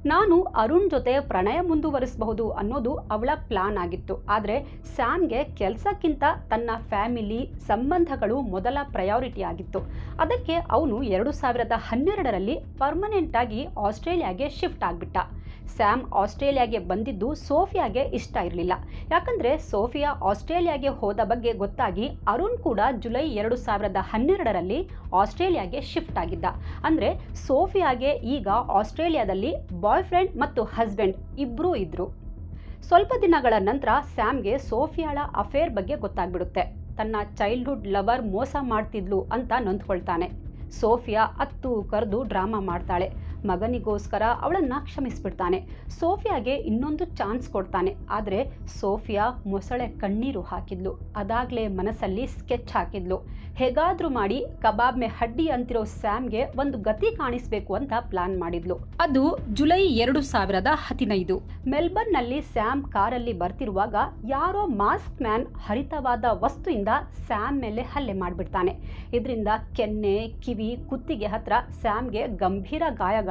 ನಾನು ಅರುಣ್ ಜೊತೆ ಪ್ರಣಯ ಮುಂದುವರಿಸಬಹುದು ಅನ್ನೋದು ಅವಳ ಪ್ಲಾನ್ ಆಗಿತ್ತು. ಆದರೆ ಸ್ಯಾಮ್ಗೆ ಕೆಲಸಕ್ಕಿಂತ ತನ್ನ ಫ್ಯಾಮಿಲಿ, ಸಂಬಂಧಗಳು ಮೊದಲ ಪ್ರಯಾರಿಟಿ ಆಗಿತ್ತು. ಅದಕ್ಕೆ ಅವನು ಎರಡು ಸಾವಿರದ ಹನ್ನೆರಡರಲ್ಲಿ ಪರ್ಮನೆಂಟಾಗಿ ಆಸ್ಟ್ರೇಲಿಯಾಗೆ ಶಿಫ್ಟ್ ಆಗಿಬಿಟ್ಟ. ಸ್ಯಾಮ್ ಆಸ್ಟ್ರೇಲಿಯಾಗೆ ಬಂದಿದ್ದು ಸೋಫಿಯಾಗೆ ಇಷ್ಟ ಇರಲಿಲ್ಲ. ಯಾಕಂದರೆ ಸೋಫಿಯಾ ಆಸ್ಟ್ರೇಲಿಯಾಗೆ ಹೋದ ಬಗ್ಗೆ ಗೊತ್ತಾಗಿ ಅರುಣ್ ಕೂಡ ಜುಲೈ ಎರಡು ಸಾವಿರದ ಹನ್ನೆರಡರಲ್ಲಿ ಆಸ್ಟ್ರೇಲಿಯಾಗೆ ಶಿಫ್ಟ್ ಆಗಿದ್ದ. ಅಂದರೆ ಸೋಫಿಯಾಗೆ ಈಗ ಆಸ್ಟ್ರೇಲಿಯಾದಲ್ಲಿ ಬಾಯ್ ಫ್ರೆಂಡ್ ಮತ್ತು ಹಸ್ಬೆಂಡ್ ಇಬ್ಬರೂ ಇದ್ದರು ಸ್ವಲ್ಪ ದಿನಗಳ ನಂತರ ಸ್ಯಾಮ್ಗೆ ಸೋಫಿಯಾಳ ಅಫೇರ್ ಬಗ್ಗೆ ಗೊತ್ತಾಗ್ಬಿಡುತ್ತೆ. ತನ್ನ ಚೈಲ್ಡ್ಹುಡ್ ಲವರ್ ಮೋಸ ಮಾಡ್ತಿದ್ಲು ಅಂತ ನೊಂದ್ಕೊಳ್ತಾನೆ. ಸೋಫಿಯಾ ಅತ್ತು ಕರೆದು ಡ್ರಾಮಾ ಮಾಡ್ತಾಳೆ. ಮಗನಿಗೋಸ್ಕರ ಅವಳನ್ನು ಕ್ಷಮಿಸ್ಬಿಡ್ತಾನೆ. ಸೋಫಿಯಾಗೆ ಇನ್ನೊಂದು ಚಾನ್ಸ್ ಕೊಡ್ತಾನೆ. ಆದರೆ ಸೋಫಿಯಾ ಮೊಸಳೆ ಕಣ್ಣೀರು ಹಾಕಿದ್ಲು. ಅದಾಗಲೇ ಮನಸ್ಸಲ್ಲಿ ಸ್ಕೆಚ್ ಹಾಕಿದ್ಲು. ಹೇಗಾದರೂ ಮಾಡಿ ಕಬಾಬ್ ಮೇ ಹಡ್ಡಿ ಅಂತಿರೋ ಸ್ಯಾಮ್ಗೆ ಒಂದು ಗತಿ ಕಾಣಿಸ್ಬೇಕು ಅಂತ ಪ್ಲಾನ್ ಮಾಡಿದ್ಲು. ಅದು ಜುಲೈ ಎರಡು ಸಾವಿರದ ಹದಿನೈದು. ಮೆಲ್ಬರ್ನ್ನಲ್ಲಿ ಸ್ಯಾಮ್ ಕಾರಲ್ಲಿ ಬರ್ತಿರುವಾಗ ಯಾರೋ ಮಾಸ್ಕ್ ಮ್ಯಾನ್ ಹರಿತವಾದ ವಸ್ತುವಿಂದ ಸ್ಯಾಮ್ ಮೇಲೆ ಹಲ್ಲೆ ಮಾಡಿಬಿಡ್ತಾನೆ. ಇದರಿಂದ ಕೆನ್ನೆ, ಕಿವಿ, ಕುತ್ತಿಗೆ ಹತ್ರ ಸ್ಯಾಮ್ಗೆ ಗಂಭೀರ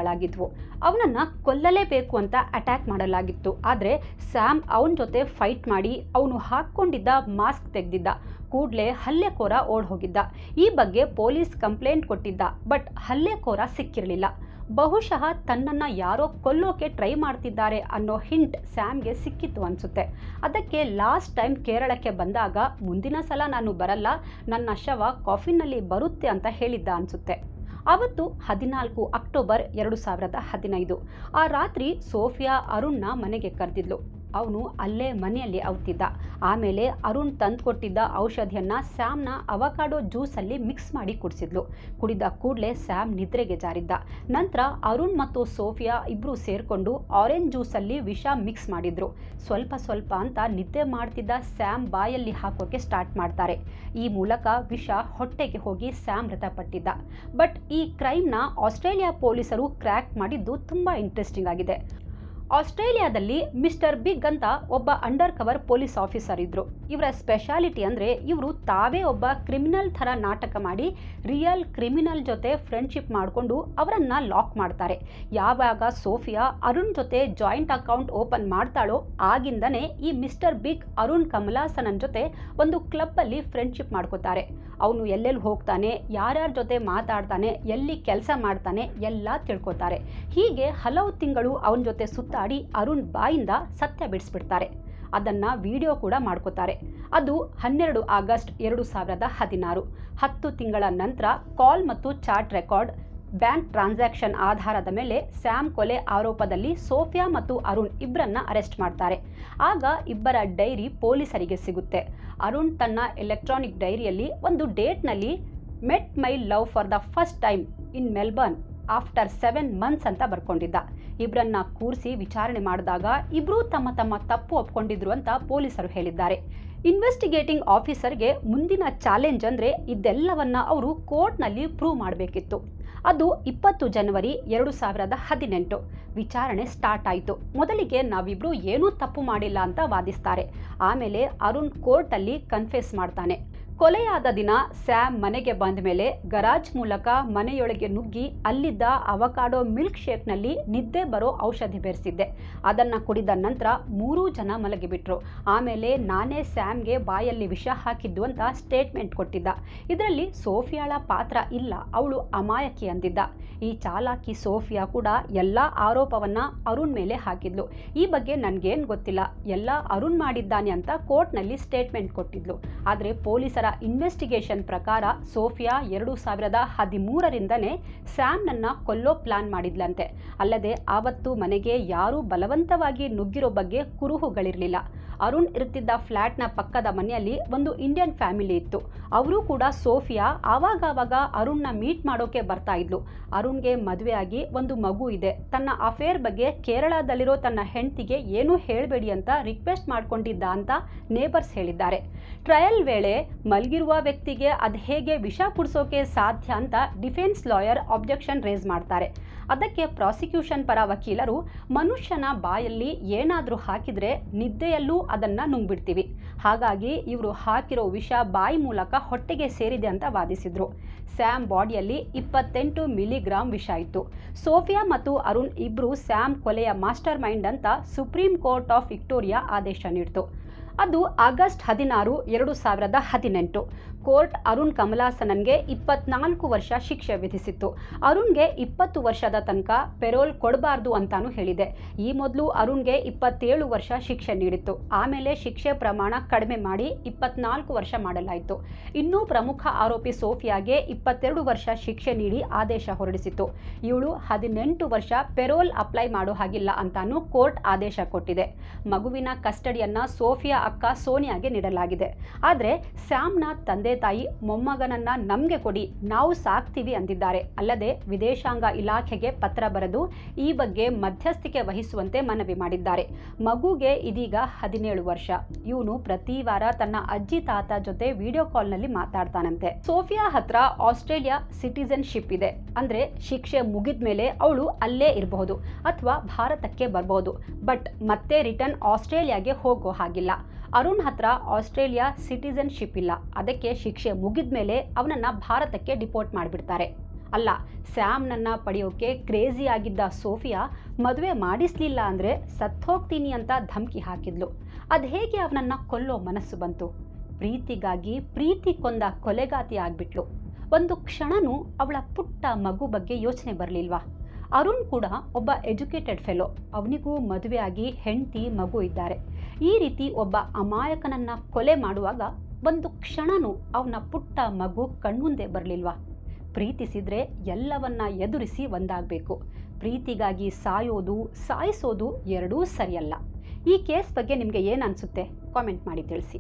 ಗಾಯಗಳಾಗಿದ್ವು ಅವನನ್ನು ಕೊಲ್ಲಲೇಬೇಕು ಅಂತ ಅಟ್ಯಾಕ್ ಮಾಡಲಾಗಿತ್ತು. ಆದರೆ ಸ್ಯಾಮ್ ಅವನ ಜೊತೆ ಫೈಟ್ ಮಾಡಿ ಅವನು ಹಾಕ್ಕೊಂಡಿದ್ದ ಮಾಸ್ಕ್ ತೆಗೆದಿದ್ದ. ಕೂಡಲೇ ಹಲ್ಲೆಕೋರ ಓಡ್ ಹೋಗಿದ್ದ ಈ ಬಗ್ಗೆ ಪೊಲೀಸ್ ಕಂಪ್ಲೇಂಟ್ ಕೊಟ್ಟಿದ್ದ. ಬಟ್ ಹಲ್ಲೆಕೋರ ಸಿಕ್ಕಿರಲಿಲ್ಲ. ಬಹುಶಃ ತನ್ನನ್ನು ಯಾರೋ ಕೊಲ್ಲೋಕೆ ಟ್ರೈ ಮಾಡ್ತಿದ್ದಾರೆ ಅನ್ನೋ ಹಿಂಟ್ ಸ್ಯಾಮ್ಗೆ ಸಿಕ್ಕಿತ್ತು ಅನಿಸುತ್ತೆ. ಅದಕ್ಕೆ ಲಾಸ್ಟ್ ಟೈಮ್ ಕೇರಳಕ್ಕೆ ಬಂದಾಗ, ಮುಂದಿನ ಸಲ ನಾನು ಬರಲ್ಲ. ನನ್ನ ಶವ ಕಾಫಿನಲ್ಲಿ ಬರುತ್ತೆ ಅಂತ ಹೇಳಿದ್ದ ಅನಿಸುತ್ತೆ. ಅವತ್ತು ಹದಿನಾಲ್ಕು ಅಕ್ಟೋಬರ್ ಎರಡು ಸಾವಿರದ ಹದಿನೈದು. ಆ ರಾತ್ರಿ ಸೋಫಿಯಾ ಅರುಣ್ನ ಮನೆಗೆ ಕರೆದಿದ್ಲು. ಅವನು ಅಲ್ಲೇ ಮನೆಯಲ್ಲಿ ಅವತ್ತಿದ್ದ ಆಮೇಲೆ ಅರುಣ್ ತಂದುಕೊಟ್ಟಿದ್ದ ಔಷಧಿಯನ್ನು ಸ್ಯಾಮ್ನ ಅವಕಾಡೋ ಜ್ಯೂಸಲ್ಲಿ ಮಿಕ್ಸ್ ಮಾಡಿ ಕುಡಿಸಿದ್ಲು. ಕುಡಿದ ಕೂಡಲೇ ಸ್ಯಾಮ್ ನಿದ್ರೆಗೆ ಜಾರಿದ್ದ. ನಂತರ ಅರುಣ್ ಮತ್ತು ಸೋಫಿಯಾ ಇಬ್ಬರು ಸೇರಿಕೊಂಡು ಆರೆಂಜ್ ಜ್ಯೂಸಲ್ಲಿ ವಿಷ ಮಿಕ್ಸ್ ಮಾಡಿದ್ರು. ಸ್ವಲ್ಪ ಸ್ವಲ್ಪ ಅಂತ ನಿದ್ದೆ ಮಾಡ್ತಿದ್ದ ಸ್ಯಾಮ್ ಬಾಯಲ್ಲಿ ಹಾಕೋಕೆ ಸ್ಟಾರ್ಟ್ ಮಾಡ್ತಾರೆ. ಈ ಮೂಲಕ ವಿಷ ಹೊಟ್ಟೆಗೆ ಹೋಗಿ ಸ್ಯಾಮ್ ಮೃತಪಟ್ಟಿದ್ದ. ಬಟ್ ಈ ಕ್ರೈಮ್ನ ಆಸ್ಟ್ರೇಲಿಯಾ ಪೊಲೀಸರು ಕ್ರ್ಯಾಕ್ ಮಾಡಿದ್ದು ತುಂಬ ಇಂಟ್ರೆಸ್ಟಿಂಗ್ ಆಗಿದೆ. ಆಸ್ಟ್ರೇಲಿಯಾದಲ್ಲಿ ಮಿಸ್ಟರ್ ಬಿಗ್ ಅಂತ ಒಬ್ಬ ಅಂಡರ್ ಕವರ್ ಪೊಲೀಸ್ ಆಫೀಸರ್ ಇದ್ರು. ಇವರ ಸ್ಪೆಷಾಲಿಟಿ ಅಂದರೆ ಇವರು ತಾವೇ ಒಬ್ಬ ಕ್ರಿಮಿನಲ್ ಥರ ನಾಟಕ ಮಾಡಿ, ರಿಯಲ್ ಕ್ರಿಮಿನಲ್ ಜೊತೆ ಫ್ರೆಂಡ್ಶಿಪ್ ಮಾಡಿಕೊಂಡು ಅವರನ್ನು ಲಾಕ್ ಮಾಡ್ತಾರೆ. ಯಾವಾಗ ಸೋಫಿಯಾ ಅರುಣ್ ಜೊತೆ ಜಾಯಿಂಟ್ ಅಕೌಂಟ್ ಓಪನ್ ಮಾಡ್ತಾಳೋ ಆಗಿಂದನೇ ಈ ಮಿಸ್ಟರ್ ಬಿಗ್ ಅರುಣ್ ಕಮಲಾಸನನ್ ಜೊತೆ ಒಂದು ಕ್ಲಬ್ಬಲ್ಲಿ ಫ್ರೆಂಡ್ಶಿಪ್ ಮಾಡ್ಕೋತಾರೆ. ಅವನು ಎಲ್ಲೆಲ್ಲಿ ಹೋಗ್ತಾನೆ, ಯಾರ್ಯಾರ ಜೊತೆ ಮಾತಾಡ್ತಾನೆ, ಎಲ್ಲಿ ಕೆಲಸ ಮಾಡ್ತಾನೆ ಎಲ್ಲ ತಿಳ್ಕೊತಾರೆ. ಹೀಗೆ ಹಲವು ತಿಂಗಳು ಅವನ ಜೊತೆ ಸುತ್ತಾಡಿ ಅರುಣ್ ಬಾಯಿಂದ ಸತ್ಯ ಬಿಡಿಸ್ಬಿಡ್ತಾರೆ. ಅದನ್ನು ವಿಡಿಯೋ ಕೂಡ ಮಾಡ್ಕೋತಾರೆ. ಅದು ಹನ್ನೆರಡು ಆಗಸ್ಟ್ ಎರಡು ಸಾವಿರದ ಹದಿನಾರು. ಹತ್ತು ತಿಂಗಳ ನಂತರ ಕಾಲ್ ಮತ್ತು ಚಾಟ್ ರೆಕಾರ್ಡ್, ಬ್ಯಾಂಕ್ ಟ್ರಾನ್ಸಾಕ್ಷನ್ ಆಧಾರದ ಮೇಲೆ ಸ್ಯಾಮ್ ಕೊಲೆ ಆರೋಪದಲ್ಲಿ ಸೋಫಿಯಾ ಮತ್ತು ಅರುಣ್ ಇಬ್ಬರನ್ನ ಅರೆಸ್ಟ್ ಮಾಡ್ತಾರೆ. ಆಗ ಇಬ್ಬರ ಡೈರಿ ಪೊಲೀಸರಿಗೆ ಸಿಗುತ್ತೆ. ಅರುಣ್ ತನ್ನ ಎಲೆಕ್ಟ್ರಾನಿಕ್ ಡೈರಿಯಲ್ಲಿ ಒಂದು ಡೇಟ್ನಲ್ಲಿ met my love for the first time in Melbourne after seven months ಅಂತ ಬರ್ಕೊಂಡಿದ್ದ. ಇಬ್ಬರನ್ನ ಕೂರಿಸಿ ವಿಚಾರಣೆ ಮಾಡಿದಾಗ ಇಬ್ಬರೂ ತಮ್ಮ ತಮ್ಮ ತಪ್ಪು ಒಪ್ಕೊಂಡಿದ್ರು ಅಂತ ಪೊಲೀಸರು ಹೇಳಿದ್ದಾರೆ. ಇನ್ವೆಸ್ಟಿಗೇಟಿಂಗ್ ಆಫೀಸರ್ಗೆ ಮುಂದಿನ ಚಾಲೆಂಜ್ ಅಂದರೆ ಇದೆಲ್ಲವನ್ನ ಅವರು ಕೋರ್ಟ್ನಲ್ಲಿ ಪ್ರೂವ್ ಮಾಡಬೇಕಿತ್ತು. ಅದು ಇಪ್ಪತ್ತು ಜನವರಿ ಎರಡು ಸಾವಿರದ ಹದಿನೆಂಟು. ವಿಚಾರಣೆ ಸ್ಟಾರ್ಟ್ ಆಯಿತು. ಮೊದಲಿಗೆ ನಾವಿಬ್ಬರು ಏನೂ ತಪ್ಪು ಮಾಡಿಲ್ಲ ಅಂತ ವಾದಿಸ್ತಾರೆ. ಆಮೇಲೆ ಅರುಣ್ ಕೋರ್ಟಲ್ಲಿ ಕನ್ಫೆಸ್ ಮಾಡ್ತಾನೆ. ಕೊಲೆಯಾದ ದಿನ ಸ್ಯಾಮ್ ಮನೆಗೆ ಬಂದ ಮೇಲೆ ಗರಾಜ್ ಮೂಲಕ ಮನೆಯೊಳಗೆ ನುಗ್ಗಿ ಅಲ್ಲಿದ್ದ ಅವಕಾಡೋ ಮಿಲ್ಕ್ ಶೇಕ್ನಲ್ಲಿ ನಿದ್ದೆ ಬರೋ ಔಷಧಿ ಬೆರೆಸಿದ್ದೆ. ಅದನ್ನು ಕುಡಿದ ನಂತರ ಮೂರೂ ಜನ ಮಲಗಿಬಿಟ್ರು. ಆಮೇಲೆ ನಾನೇ ಸ್ಯಾಮ್ಗೆ ಬಾಯಲ್ಲಿ ವಿಷ ಹಾಕಿದ್ದು ಅಂತ ಸ್ಟೇಟ್ಮೆಂಟ್ ಕೊಟ್ಟಿದ್ದ. ಇದರಲ್ಲಿ ಸೋಫಿಯಾಳ ಪಾತ್ರ ಇಲ್ಲ, ಅವಳು ಅಮಾಯಕಿ ಅಂದಿದ್ದ. ಈ ಚಾಲಾಕಿ ಸೋಫಿಯಾ ಕೂಡ ಎಲ್ಲ ಆರೋಪವನ್ನು ಅರುಣ್ ಮೇಲೆ ಹಾಕಿದ್ಲು. ಈ ಬಗ್ಗೆ ನನಗೇನು ಗೊತ್ತಿಲ್ಲ, ಎಲ್ಲ ಅರುಣ್ ಮಾಡಿದ್ದಾನೆ ಅಂತ ಕೋರ್ಟ್ನಲ್ಲಿ ಸ್ಟೇಟ್ಮೆಂಟ್ ಕೊಟ್ಟಿದ್ಲು. ಆದರೆ ಪೊಲೀಸರ ಇನ್ವೆಸ್ಟಿಗೇಷನ್ ಪ್ರಕಾರ ಸೋಫಿಯಾ ಎರಡು ಸಾವಿರದ ಹದಿಮೂರರಿಂದನೇ ಸ್ಯಾಮ್ನನ್ನು ಕೊಲ್ಲೋ ಪ್ಲಾನ್ ಮಾಡಿದ್ಲಂತೆ. ಅಲ್ಲದೆ ಆವತ್ತು ಮನೆಗೆ ಯಾರೂ ಬಲವಂತವಾಗಿ ನುಗ್ಗಿರೋ ಬಗ್ಗೆ ಕುರುಹುಗಳಿರಲಿಲ್ಲ. ಅರುಣ್ ಇರ್ತಿದ್ದ ಫ್ಲ್ಯಾಟ್ನ ಪಕ್ಕದ ಮನೆಯಲ್ಲಿ ಒಂದು ಇಂಡಿಯನ್ ಫ್ಯಾಮಿಲಿ ಇತ್ತು. ಅವರು ಕೂಡ ಸೋಫಿಯಾ ಆವಾಗವಾಗ ಅರುಣ್ನ ಮೀಟ್ ಮಾಡೋಕೆ ಬರ್ತಾ ಇದ್ಲು. ಅರುಣ್ಗೆ ಮದುವೆಯಾಗಿ ಒಂದು ಮಗು ಇದೆ. ತನ್ನ ಅಫೇರ್ ಬಗ್ಗೆ ಕೇರಳದಲ್ಲಿರೋ ತನ್ನ ಹೆಂಡತಿಗೆ ಏನೂ ಹೇಳಬೇಡಿ ಅಂತ ರಿಕ್ವೆಸ್ಟ್ ಮಾಡ್ಕೊಂಡಿದ್ದ ಅಂತ ನೇಬರ್ಸ್ ಹೇಳಿದ್ದಾರೆ. ಟ್ರಯಲ್ ವೇಳೆ ಮಲಗಿರುವ ವ್ಯಕ್ತಿಗೆ ಅದು ಹೇಗೆ ವಿಷ ಕುಡಿಸೋಕೆ ಸಾಧ್ಯ ಅಂತ ಡಿಫೆನ್ಸ್ ಲಾಯರ್ ಆಬ್ಜೆಕ್ಷನ್ ರೇಸ್ ಮಾಡ್ತಾರೆ. ಅದಕ್ಕೆ ಪ್ರಾಸಿಕ್ಯೂಷನ್ ಪರ ವಕೀಲರು, ಮನುಷ್ಯನ ಬಾಯಲ್ಲಿ ಏನಾದರೂ ಹಾಕಿದರೆ ನಿದ್ದೆಯಲ್ಲೂ ಅದನ್ನು ನುಂಗ್ಬಿಡ್ತೀವಿ. ಹಾಗಾಗಿ ಇವರು ಹಾಕಿರೋ ವಿಷ ಬಾಯಿ ಮೂಲಕ ಹೊಟ್ಟೆಗೆ ಸೇರಿದೆ ಅಂತ ವಾದಿಸಿದರು. ಸ್ಯಾಮ್ ಬಾಡಿಯಲ್ಲಿ ಇಪ್ಪತ್ತೆಂಟು ಮಿಲಿಗ್ರಾಮ್ ವಿಷ ಇತ್ತು. ಸೋಫಿಯಾ ಮತ್ತು ಅರುಣ್ ಇಬ್ಬರು ಸ್ಯಾಮ್ ಕೊಲೆಯ ಮಾಸ್ಟರ್ ಮೈಂಡ್ ಅಂತ ಸುಪ್ರೀಂ ಕೋರ್ಟ್ ಆಫ್ ವಿಕ್ಟೋರಿಯಾ ಆದೇಶ ನೀಡಿತು. ಅದು ಆಗಸ್ಟ್ ಹದಿನಾರು, ಎರಡು ಸಾವಿರದ ಹದಿನೆಂಟು. ಕೋರ್ಟ್ ಅರುಣ್ ಕಮಲಾಸನನ್ಗೆ ಇಪ್ಪತ್ನಾಲ್ಕು ವರ್ಷ ಶಿಕ್ಷೆ ವಿಧಿಸಿತ್ತು. ಅರುಣ್ಗೆ ಇಪ್ಪತ್ತು ವರ್ಷದ ತನಕ ಪೆರೋಲ್ ಕೊಡಬಾರ್ದು ಅಂತಾನು ಹೇಳಿದೆ. ಈ ಮೊದಲು ಅರುಣ್ಗೆ ಇಪ್ಪತ್ತೇಳು ವರ್ಷ ಶಿಕ್ಷೆ ನೀಡಿತ್ತು. ಆಮೇಲೆ ಶಿಕ್ಷೆ ಪ್ರಮಾಣ ಕಡಿಮೆ ಮಾಡಿ ಇಪ್ಪತ್ನಾಲ್ಕು ವರ್ಷ ಮಾಡಲಾಯಿತು. ಇನ್ನೂ ಪ್ರಮುಖ ಆರೋಪಿ ಸೋಫಿಯಾಗೆ ಇಪ್ಪತ್ತೆರಡು ವರ್ಷ ಶಿಕ್ಷೆ ನೀಡಿ ಆದೇಶ ಹೊರಡಿಸಿತ್ತು. ಇವಳು ಹದಿನೆಂಟು ವರ್ಷ ಪೆರೋಲ್ ಅಪ್ಲೈ ಮಾಡೋ ಹಾಗಿಲ್ಲ ಅಂತಾನು ಕೋರ್ಟ್ ಆದೇಶ ಕೊಟ್ಟಿದೆ. ಮಗುವಿನ ಕಸ್ಟಡಿಯನ್ನ ಸೋಫಿಯಾ ಅಕ್ಕ ಸೋನಿಯಾಗೆ ನೀಡಲಾಗಿದೆ. ಆದರೆ ಸ್ಯಾಮ್ನ ತಂದೆ ತಾಯಿ ಮೊಮ್ಮಗನನ್ನ ನಮಗೆ ಕೊಡಿ, ನಾವು ಸಾಕ್ತೀವಿ ಅಂದಿದ್ದಾರೆ. ಅಲ್ಲದೆ ವಿದೇಶಾಂಗ ಇಲಾಖೆಗೆ ಪತ್ರ ಬರೆದು ಈ ಬಗ್ಗೆ ಮಧ್ಯಸ್ಥಿಕೆ ವಹಿಸುವಂತೆ ಮನವಿ ಮಾಡಿದ್ದಾರೆ. ಮಗುಗೆ ಇದೀಗ ಹದಿನೇಳು ವರ್ಷ. ಇವನು ಪ್ರತಿ ವಾರ ತನ್ನ ಅಜ್ಜಿ ತಾತ ಜೊತೆ ವಿಡಿಯೋ ಕಾಲ್ನಲ್ಲಿ ಮಾತಾಡ್ತಾನಂತೆ. ಸೋಫಿಯಾ ಹತ್ರ ಆಸ್ಟ್ರೇಲಿಯಾ ಸಿಟಿಸನ್ಶಿಪ್ ಇದೆ. ಅಂದ್ರೆ ಶಿಕ್ಷೆ ಮುಗಿದ ಮೇಲೆ ಅವಳು ಅಲ್ಲೇ ಇರಬಹುದು ಅಥವಾ ಭಾರತಕ್ಕೆ ಬರಬಹುದು. ಬಟ್ ಮತ್ತೆ ರಿಟರ್ನ್ ಆಸ್ಟ್ರೇಲಿಯಾಗೆ ಹೋಗೋ ಹಾಗಿಲ್ಲ. ಅರುಣ್ ಹತ್ರ ಆಸ್ಟ್ರೇಲಿಯಾ ಸಿಟಿಸನ್ಶಿಪ್ ಇಲ್ಲ. ಅದಕ್ಕೆ ಶಿಕ್ಷೆ ಮುಗಿದ ಮೇಲೆ ಅವನನ್ನು ಭಾರತಕ್ಕೆ ಡಿಪೋರ್ಟ್ ಮಾಡಿಬಿಡ್ತಾರೆ. ಅಲ್ಲ ಸ್ಯಾಮ್ನನ್ನು ಪಡೆಯೋಕೆ ಕ್ರೇಜಿ ಆಗಿದ್ದ ಸೋಫಿಯಾ ಮದುವೆ ಮಾಡಿಸ್ಲಿಲ್ಲ ಅಂದರೆ ಸತ್ತೋಗ್ತೀನಿ ಅಂತ ಧಮಕಿ ಹಾಕಿದ್ಲು. ಅದು ಹೇಗೆ ಅವನನ್ನು ಕೊಲ್ಲೋ ಮನಸ್ಸು ಬಂತು? ಪ್ರೀತಿಗಾಗಿ ಪ್ರೀತಿ ಕೊಂದ ಕೊಲೆಗಾತಿ ಆಗ್ಬಿಟ್ಲು. ಒಂದು ಕ್ಷಣನೂ ಅವಳ ಪುಟ್ಟ ಮಗು ಬಗ್ಗೆ ಯೋಚನೆ ಬರಲಿಲ್ವಾ? ಅರುಣ್ ಕೂಡ ಒಬ್ಬ ಎಜುಕೇಟೆಡ್ ಫೆಲೋ. ಅವನಿಗೂ ಮದುವೆಯಾಗಿ ಹೆಂಡತಿ ಮಗು ಇದ್ದಾರೆ. ಈ ರೀತಿ ಒಬ್ಬ ಅಮಾಯಕನನ್ನ ಕೊಲೆ ಮಾಡುವಾಗ ಒಂದು ಕ್ಷಣನೂ ಅವನ ಪುಟ್ಟ ಮಗು ಕಣ್ಮುಂದೆ ಬರಲಿಲ್ವಾ? ಪ್ರೀತಿಸಿದ್ರೆ ಎಲ್ಲವನ್ನ ಎದುರಿಸಿ ಒಂದಾಗಬೇಕು. ಪ್ರೀತಿಗಾಗಿ ಸಾಯೋದು, ಸಾಯಿಸೋದು ಎರಡೂ ಸರಿಯಲ್ಲ. ಈ ಕೇಸ್ ಬಗ್ಗೆ ನಿಮಗೆ ಏನು ಅನಿಸುತ್ತೆ? ಕಾಮೆಂಟ್ ಮಾಡಿ ತಿಳಿಸಿ.